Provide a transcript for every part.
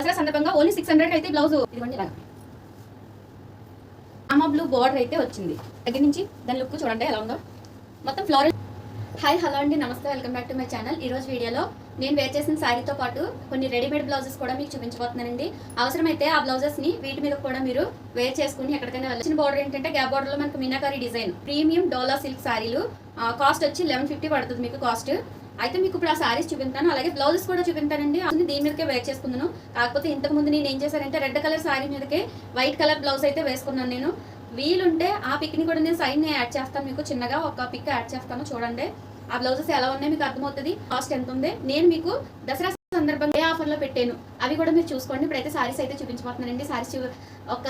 దసరా సందర్భంగా only six hundred అయితే blouse ఇదిగోండి అమ్మ బ్లూ బార్డర్ అయితే వచ్చింది. దగ్గర నుంచి దాని లుక్ చూడండి ఎలా ఉందో. మొత్తం ఫ్లోరల్ హాయ్ హలో అండి నమస్తే welcome back to my channel ఈ రోజు వీడియోలో నేను వేర్ చేసిన శారీతో పాటు కొన్ని రెడీమేడ్ బ్లౌజెస్ కూడా మీకు చూపించబోతున్నానండి. అవసరమైతే ఆ బ్లౌజెస్ని వీటి మీద కూడా మీరు వేర్ చేసుకుని ఎక్కడికైనా వెళ్ళిన బార్డర్ ఏంటంటే గ్యాప్ బార్డర్లో మనకు meenakari design premium Dola silk శారీలు cost వచ్చి లెవెన్ ఫిఫ్టీ పడుతుంది మీకు కాస్ట్ అయితే మీకు ఇప్పుడు ఆ శారీస్ చూపిస్తాను. అలాగే బ్లౌజెస్ కూడా చూపిస్తానండి. అన్ని దీని మీదకే వేర్ చేసుకున్నాను కాకపోతే ఇంతకు ముందు నేను ఏం చేశానంటే రెడ్ కలర్ శారీ మీదకే వైట్ కలర్ బ్లౌజ్ అయితే వేసుకున్నాను నేను. వీలుంటే ఆ పిక్ని కూడా నేను సైన్ యాడ్ చేస్తాను మీకు. చిన్నగా ఒక పిక్ యాడ్ చేస్తాను. చూడండి. ఆ బ్లౌజెస్ ఎలా ఉన్నాయి? మీకు అర్థమవుతుంది? కాస్ట్ ఎంత ఉంది? నేను మీకు దసరా సందర్భంగా ఏ ఆఫర్లో పెట్టాను? అవి కూడా మీరు చూసుకోండి. ఇప్పుడైతే సారీస్ అయితే చూపించబోతున్నానండి. సారీస్ ఒక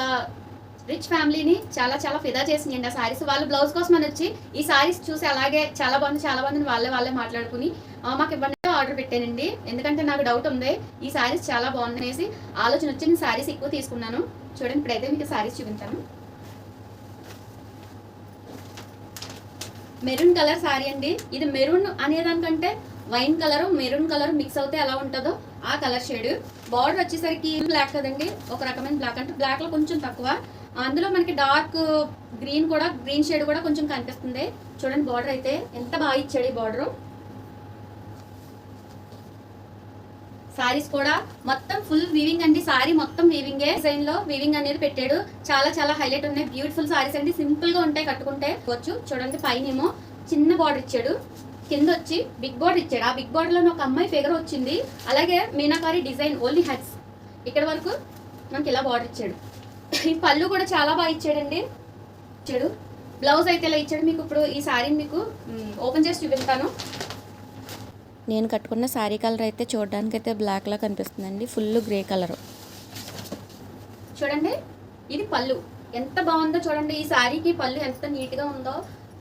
రిచ్ ఫ్యామిలీని చాలా చాలా ఫిదా చేసింది ఆ సారీస్ వాళ్ళు బ్లౌజ్ కోసం అని వచ్చి ఈ సారీస్ చూసి అలాగే చాలా బాగుంది చాలా బాగుంది వాళ్ళే వాళ్ళే మాట్లాడుకుని మాకు ఇవ్వండి ఆర్డర్ పెట్టానండి. ఎందుకంటే నాకు డౌట్ ఉంది. ఈ సారీస్ చాలా బాగుంది అనేసి ఆలోచన వచ్చి నేను సారీస్ ఎక్కువ తీసుకున్నాను. చూడండి ఇప్పుడైతే మీకు సారీస్ చూపించాను మెరూన్ కలర్ సారీ అండి. ఇది maroon అనేదానికంటే wine colour maroon colour mix అవుతే ఎలా ఉంటుందో ఆ కలర్ షేడ్. బార్డర్ వచ్చేసరికి బ్లాక్ కదండి. ఒక రకమైన బ్లాక్ అంటే బ్లాక్లో కొంచెం తక్కువ. అందులో మనకి డార్క్ గ్రీన్ కూడా గ్రీన్ షేడ్ కూడా కొంచెం కనిపిస్తుంది. చూడండి బార్డర్ అయితే ఎంత బాగా ఇచ్చాడు ఈ బార్డర్ సారీస్ కూడా మొత్తం ఫుల్ వీవింగ్ అండి. సారీ మొత్తం వీవింగే డిజైన్లో వీవింగ్ అనేది పెట్టాడు. చాలా చాలా హైలైట్ ఉన్నాయి. బ్యూటిఫుల్ సారీస్ అండి. సింపుల్గా ఉంటాయి కట్టుకుంటే వచ్చు చూడండి పైన ఏమో చిన్న బార్డర్ ఇచ్చాడు. కింద వచ్చి బిగ్ బార్డర్ ఇచ్చాడు. ఆ బిగ్ బార్డర్లో ఒక అమ్మాయి ఫిగర్ వచ్చింది. అలాగే మీనాకారి డిజైన్ ఓన్లీ హెడ్స్ ఇక్కడ వరకు మనకి ఇలా బార్డర్ ఇచ్చాడు. ఈ పళ్ళు కూడా చాలా బాగా ఇచ్చాడండి. ఇచ్చాడు బ్లౌజ్ అయితే ఇలా ఇచ్చాడు మీకు. ఇప్పుడు ఈ సారీని మీకు ఓపెన్ చేసి చూపిస్తాను. నేను కట్టుకున్న శారీ కలర్ అయితే చూడడానికి అయితే బ్లాక్లా కనిపిస్తుందండి. ఫుల్ గ్రే కలర్ చూడండి ఇది పళ్ళు. ఎంత బాగుందో చూడండి. ఈ శారీకి పళ్ళు ఎంత నీట్గా ఉందో.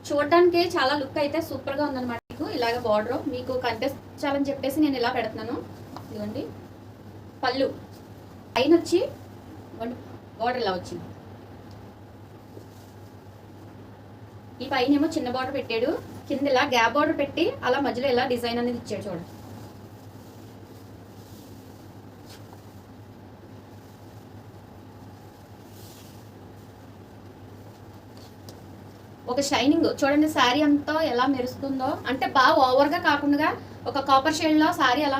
చూడడానికి చాలా లుక్ అయితే సూపర్గా ఉందన్నమాట మీకు. ఇలాగ బార్డర్ మీకు కనిపించాలని చెప్పేసి నేను ఇలా పెడుతున్నాను. ఇదిగోండి. పళ్ళు. పైన వచ్చి బార్డర్ ఇలా వచ్చింది. ఈ పైన ఏమో చిన్న బార్డర్ పెట్టాడు. కింద ఇలా గ్యాప్ బార్డర్ పెట్టి అలా మధ్యలో ఇలా డిజైన్ అనేది ఇచ్చాడు చూడండి ఒక షైనింగ్ చూడండి శారీ అంతా ఎలా మెరుస్తుందో. అంటే బాగా ఓవర్గా కాకుండా ఒక కాపర్ షేడ్లో శారీ ఎలా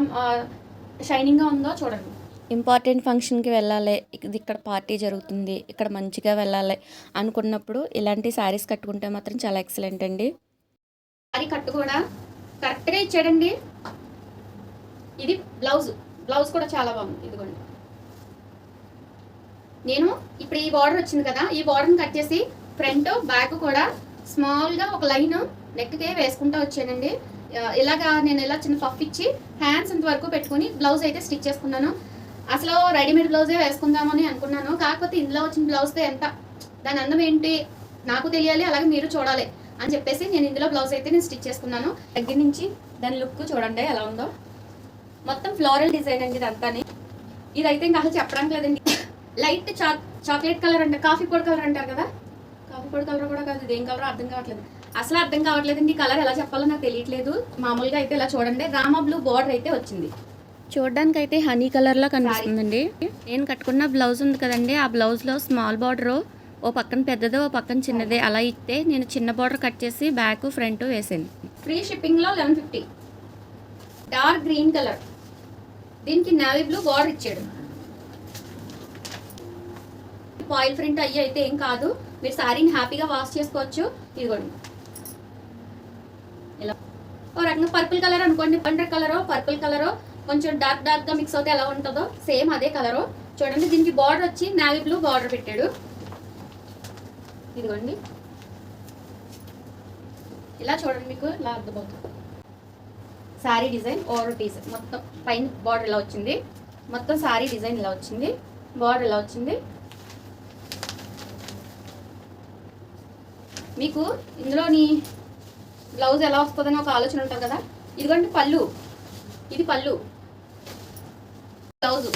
షైనింగ్గా ఉందో చూడండి. ఇంపార్టెంట్ ఫంక్షన్కి వెళ్ళాలి. ఇది ఇక్కడ పార్టీ జరుగుతుంది. ఇక్కడ మంచిగా వెళ్ళాలి అనుకున్నప్పుడు ఇలాంటి శారీస్ కట్టుకుంటే మాత్రం చాలా ఎక్సలెంట్ అండి. శారీ కట్టు కూడా కరెక్ట్గా ఇచ్చాడండి. ఇది బ్లౌజ్. బ్లౌజ్ కూడా చాలా బాగుంది. ఇదిగోండి. నేను ఇప్పుడు ఈ బార్డర్ వచ్చింది కదా ఈ బార్డర్ని కట్ చేసి ఫ్రంట్ బ్యాక్ కూడా స్మాల్గా ఒక లైన్ నెక్కే వేసుకుంటూ వచ్చానండి. ఇలాగా నేను ఇలా చిన్న పఫ్ ఇచ్చి హ్యాండ్స్ ఇంతవరకు పెట్టుకుని బ్లౌజ్ అయితే స్టిచ్ చేసుకున్నాను. అసలు రెడీమేడ్ బ్లౌజే వేసుకుందామని అనుకున్నాను. కాకపోతే ఇందులో వచ్చిన బ్లౌజ్తో ఎంత? దాని అందం ఏంటి? నాకు తెలియాలి అలాగే మీరు చూడాలి అని చెప్పేసి నేను ఇందులో బ్లౌజ్ అయితే నేను స్టిచ్ చేసుకున్నాను. దగ్గర నుంచి దాని లుక్ చూడండి ఎలా ఉందో. మొత్తం ఫ్లోరల్ డిజైన్ అండి ఇదంతాని ఇదైతే ఇంకా అసలు చెప్పడానికి లేదండి. లైట్ చాక్లెట్ కలర్ అంటే కాఫీ పొడి కలర్ అంటారు కదా? కాఫీ పొడి కలర్ కూడా కాదు ఇదేం కలర్ అర్థం కావట్లేదు. అసలు అర్థం కావట్లేదండి కలర్ ఎలా చెప్పాలో నాకు తెలియట్లేదు. మామూలుగా అయితే ఇలా చూడండి. రామా బ్లూ బార్డర్ అయితే వచ్చింది. చూడడానికి అయితే హనీ కలర్లో కనిపిస్తుందండి. నేను కట్టుకున్న బ్లౌజ్ ఉంది కదండి ఆ బ్లౌజ్లో స్మాల్ బార్డర్ ఓ పక్కన పెద్దది ఓ పక్కన చిన్నది అలా ఇస్తే నేను చిన్న బార్డర్ కట్ చేసి బ్యాక్ ఫ్రంట్ వేసాను. ఫ్రీ షిప్పింగ్లో eleven fifty dark green colour దీనికి నేవీ బ్లూ బార్డర్ ఇచ్చాడు. ఆయిల్ ప్రింట్ అయ్యి అయితే ఏం కాదు. మీరు శారీని హ్యాపీగా వాష్ చేసుకోవచ్చు. ఇదిగోండి. ఇలా. ఓ రకంగా పర్పుల్ కలర్ అనుకోండి. పండ్ర కలరో పర్పుల్ కలరో కొంచెం డార్క్ డార్క్గా మిక్స్ అవుతే ఎలా ఉంటుందో సేమ్ అదే కలరు చూడండి దీనికి బార్డర్ వచ్చి నావీ బ్లూ బార్డర్ పెట్టాడు. ఇదిగోండి. ఇలా చూడండి మీకు ఇలా అర్థమవుతుంది. శారీ డిజైన్ ఓవర్ పీస్ మొత్తం పైన బార్డర్ ఇలా వచ్చింది. మొత్తం శారీ డిజైన్ ఇలా వచ్చింది. బార్డర్ ఇలా వచ్చింది. మీకు ఇందులోని బ్లౌజ్ ఎలా వస్తుందని ఒక ఆలోచన ఉంటుంది కదా? ఇదిగోండి పళ్ళు. ఇది పళ్ళు. బ్లౌజ్.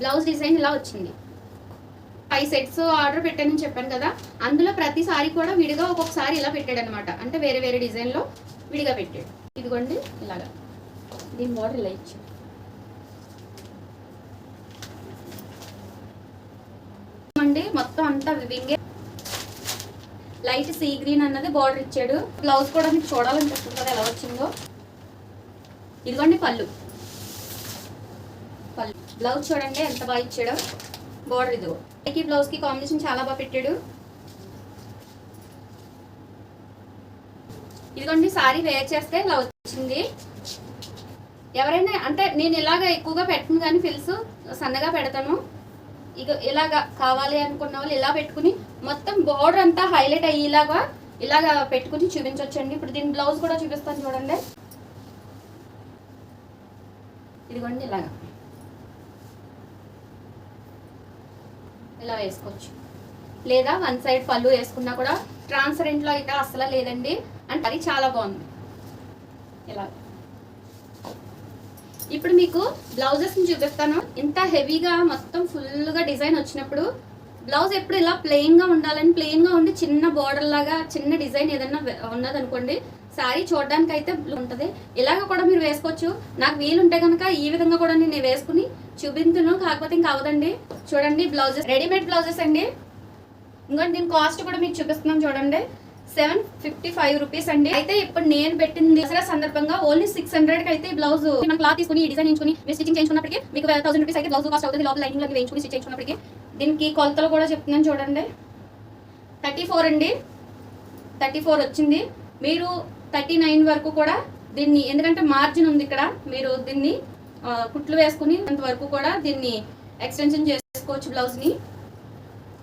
బ్లౌజ్ డిజైన్ ఇలా వచ్చింది. ఫైవ్ సెట్స్ ఆర్డర్ పెట్టానని చెప్పాను కదా అందులో ప్రతిసారి కూడా విడిగా ఒక్కొక్కసారి ఇలా పెట్టాడు అనమాట అంటే వేరే వేరే డిజైన్లో విడిగా పెట్టాడు. ఇదిగోండి ఇలాగా. దీని బాడర్ ఇలా ఇచ్చి అండి మొత్తం అంతా వివింగే. లైట్ సీ గ్రీన్ అన్నది బార్డర్ ఇచ్చాడు. బ్లౌజ్ కూడా మీకు చూడాలనిపిస్తుంది కదా ఎలా వచ్చిందో. ఇదిగోండి పళ్ళు. పళ్ళు. బ్లౌజ్ చూడండి ఎంత బాగా ఇచ్చాడో. బోర్డర్ ఇదిగో. ఈ బ్లౌజ్కి కాంబినేషన్ చాలా బాగా పెట్టాడు. ఇదిగోండి సారీ వేర్ చేస్తే ఇలా వచ్చింది. ఎవరైనా అంటే నేను ఇలాగ ఎక్కువగా పెట్టను కానీ ఫిల్స్ సన్నగా పెడతాను. ఇక ఇలాగా కావాలి అనుకున్న వాళ్ళు ఇలా పెట్టుకుని మొత్తం బోర్డర్ అంతా హైలైట్ అయ్యేలాగా ఇలాగా పెట్టుకుని చూపించవచ్చండి ఇప్పుడు దీని బ్లౌజ్ కూడా చూపిస్తాను చూడండి. ఇదిగోండి ఇలాగా. ఇలా వేసుకోవచ్చు. లేదా వన్ సైడ్ పళ్ళు వేసుకున్నా కూడా ట్రాన్స్పరెంట్లో అయితే అసలు లేదండి. అంటే అది చాలా బాగుంది. ఇలా. ఇప్పుడు మీకు బ్లౌజెస్ని చూపిస్తాను. ఇంత హెవీగా మొత్తం ఫుల్గా డిజైన్ వచ్చినప్పుడు బ్లౌజ్ ఎప్పుడు ఇలా ప్లెయిన్గా ఉండాలని ప్లెయిన్గా ఉండి చిన్న బార్డర్ లాగా చిన్న డిజైన్ ఏదైనా ఉన్నదనుకోండి శారీ చూడడానికి అయితే ఉంటుంది. ఇలాగ కూడా మీరు వేసుకోవచ్చు. నాకు వీలుంటే కనుక ఈ విధంగా కూడా నేను వేసుకుని చూపించును కాకపోతే ఇంకా అవదండి చూడండి బ్లౌజెస్. రెడీమేడ్ బ్లౌజెస్ అండి. ఇంకోటి దీని కాస్ట్ కూడా మీకు చూపిస్తున్నాం చూడండి. సెవెన్ ఫిఫ్టీ ఫైవ్ రూపీస్ అండి. అయితే ఇప్పుడు నేను పెట్టింది దసరా సందర్భంగా ఓన్లీ సిక్స్ హండ్రెడ్కి అయితే ఈ బ్లౌజ్ మనం క్లాత్ తీసుకుని డిజైన్ ఎంచుకుని మీరు స్టిచింగ్ చేయించుకున్నప్పటికీ మీకు థౌసండ్ రూపీస్ అయితే బ్లౌజ్ కాస్ట్ అవుతుంది. లోపల లైనింగ్లో వేయించుకుని స్టిచ్ చేయించుకున్నప్పటికీ దీనికి కొలతలు కూడా చెప్తున్నాను చూడండి. థర్టీ ఫోర్ అండి. థర్టీ ఫోర్ వచ్చింది. మీరు థర్టీ నైన్ వరకు కూడా దీన్ని ఎందుకంటే మార్జిన్ ఉంది ఇక్కడ మీరు దీన్ని కుట్లు వేసుకుని అంత వరకు కూడా దీన్ని ఎక్స్టెన్షన్ చేసుకోవచ్చు బ్లౌజ్ని.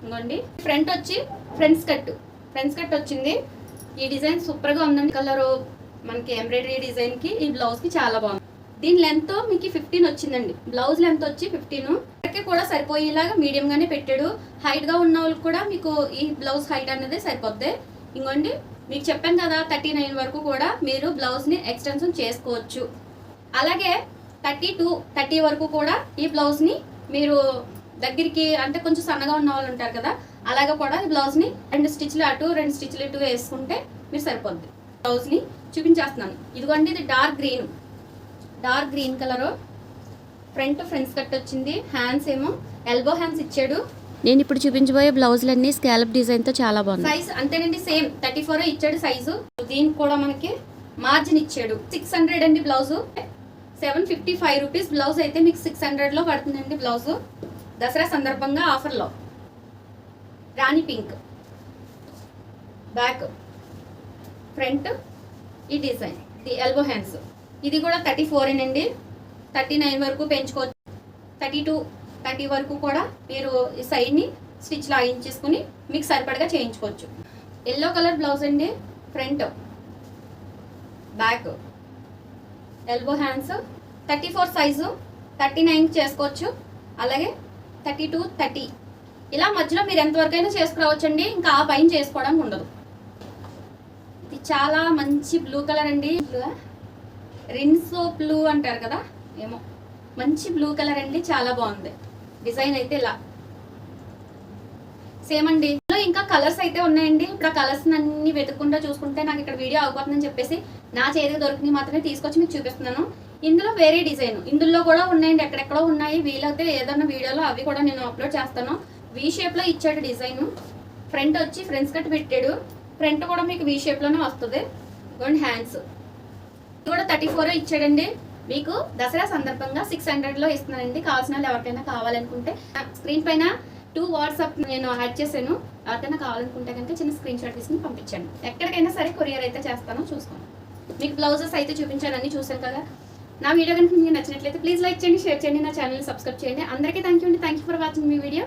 ఇంకోండి. ఫ్రంట్ వచ్చి ఫ్రెండ్స్ కట్. ఫ్రెండ్స్ కట్ వచ్చింది. ఈ డిజైన్ సూపర్గా ఉందండి. కలర్ మనకి ఎంబ్రాయిడరీ డిజైన్కి ఈ బ్లౌజ్కి చాలా బాగుంది. దీని లెంత్ మీకు ఫిఫ్టీన్ వచ్చిందండి. బ్లౌజ్ లెంత్ వచ్చి ఫిఫ్టీన్ ఇక్కడికి కూడా సరిపోయేలాగా మీడియం గానే పెట్టాడు. హైట్గా ఉన్న వాళ్ళకి కూడా మీకు ఈ బ్లౌజ్ హైట్ అనేది సరిపోద్ది. ఇంకోండి. మీకు చెప్పాను కదా థర్టీ నైన్ వరకు కూడా మీరు బ్లౌజ్ని ఎక్స్టెన్షన్ చేసుకోవచ్చు. అలాగే థర్టీ టూ థర్టీ వరకు కూడా ఈ బ్లౌజ్ని మీరు దగ్గరికి అంటే కొంచెం సన్నగా ఉన్న వాళ్ళు ఉంటారు కదా అలాగే కూడా ఈ బ్లౌజ్ని రెండు స్టిచ్లు అటు రెండు స్టిచ్లు ఇటు వేసుకుంటే మీరు సరిపోద్ది. బ్లౌజ్ని చూపించేస్తున్నాను. ఇదిగోండి ఇది dark green dark green colour front fronts cut వచ్చింది. హ్యాండ్స్ ఏమో ఎల్బో హ్యాండ్స్ ఇచ్చాడు. నేను ఇప్పుడు చూపించబోయే బ్లౌజులన్నీ స్కాలప్ డిజైన్తో చాలా బాగున్నాయి. సైజ్ అంతేనండి సేమ్ థర్టీ ఫోర్ ఇచ్చాడు సైజు దీనికి కూడా మనకి మార్జిన్ ఇచ్చాడు. సిక్స్ హండ్రెడ్ అండి blouse seven fifty five rupees blouse అయితే మీకు సిక్స్ హండ్రెడ్లో పడుతుందండి బ్లౌజ్. దసరా సందర్భంగా ఆఫర్లో. రాణి పింక్. బ్యాక్ ఫ్రంట్ ఈ డిజైన్. The elbow hands. ఇది కూడా థర్టీ ఫోర్ అండి థర్టీ నైన్ వరకు పెంచుకోవచ్చు. థర్టీ టూ థర్టీ వరకు కూడా మీరు ఈ సైడ్ని స్టిచ్ లాగించేసుకుని మీకు సరిపడగా చేయించుకోవచ్చు. ఎల్లో కలర్ బ్లౌజ్ అండి. Front. Back. Elbow hands thirty four size thirty nine చేసుకోవచ్చు. అలాగే థర్టీ టూ థర్టీ ఇలా మధ్యలో మీరు ఎంతవరకైనా చేసుకురావచ్చు అండి ఇంకా ఆ పైన చేసుకోవడానికి ఉండదు. ఇది చాలా మంచి బ్లూ కలర్ అండి. రిన్సో బ్లూ అంటారు కదా? ఏమో. మంచి బ్లూ కలర్ అండి. చాలా బాగుంది. డిజైన్ అయితే ఇలా. సేమ్ అండి. కలర్స్ అయితే ఉన్నాయండి. ఇప్పుడు ఆ కలర్స్ అన్ని వెతుక్కుంటూ చూసుకుంటే నాకు ఇక్కడ వీడియో ఆగిపోతుందని చెప్పేసి నా చేతికి దొరికినవి మాత్రమే తీసుకొచ్చి మీకు చూపిస్తున్నాను. ఇందులో వేరే డిజైన్ ఇందులో కూడా ఉన్నాయండి. ఎక్కడెక్కడో ఉన్నాయి. వీలైతే ఏదన్నా వీడియోలో అవి కూడా నేను అప్లోడ్ చేస్తాను. వి షేప్లో ఇచ్చాడు డిజైన్. ఫ్రంట్ వచ్చి ఫ్రెండ్స్ కట్ పెట్టాడు. ఫ్రంట్ కూడా మీకు వి షేప్లోనే వస్తుంది. అండ్ హ్యాండ్స్ ఇది కూడా థర్టీ ఫోర్ ఇచ్చాడండి. మీకు దసరా సందర్భంగా సిక్స్ హండ్రెడ్లో ఇస్తున్నానండి. కావాల్సిన వాళ్ళు ఎవరికైనా కావాలనుకుంటే. స్క్రీన్ పైన టూ వాట్సాప్ నేను యాడ్ చేశాను. ఎవరికైనా కావాలనుకుంటే కనుక చిన్న స్క్రీన్ షాట్ తీసుకుని పంపించండి. ఎక్కడికైనా సరే కొరియర్ అయితే చేస్తాను చూసుకోండి. మీకు బ్లౌజెస్ అయితే చూపించాను అన్ని చూసాను కదా. నా వీడియో కనుక మీకు నచ్చినట్లయితే ప్లీజ్ లైక్ చేయండి షేర్ చేయండి నా ఛానల్ సబ్స్క్రైబ్ చేయండి. అందరికీ థ్యాంక్ యూ అండి. థ్యాంక్ యూ ఫర్ వాచింగ్ మీ వీడియో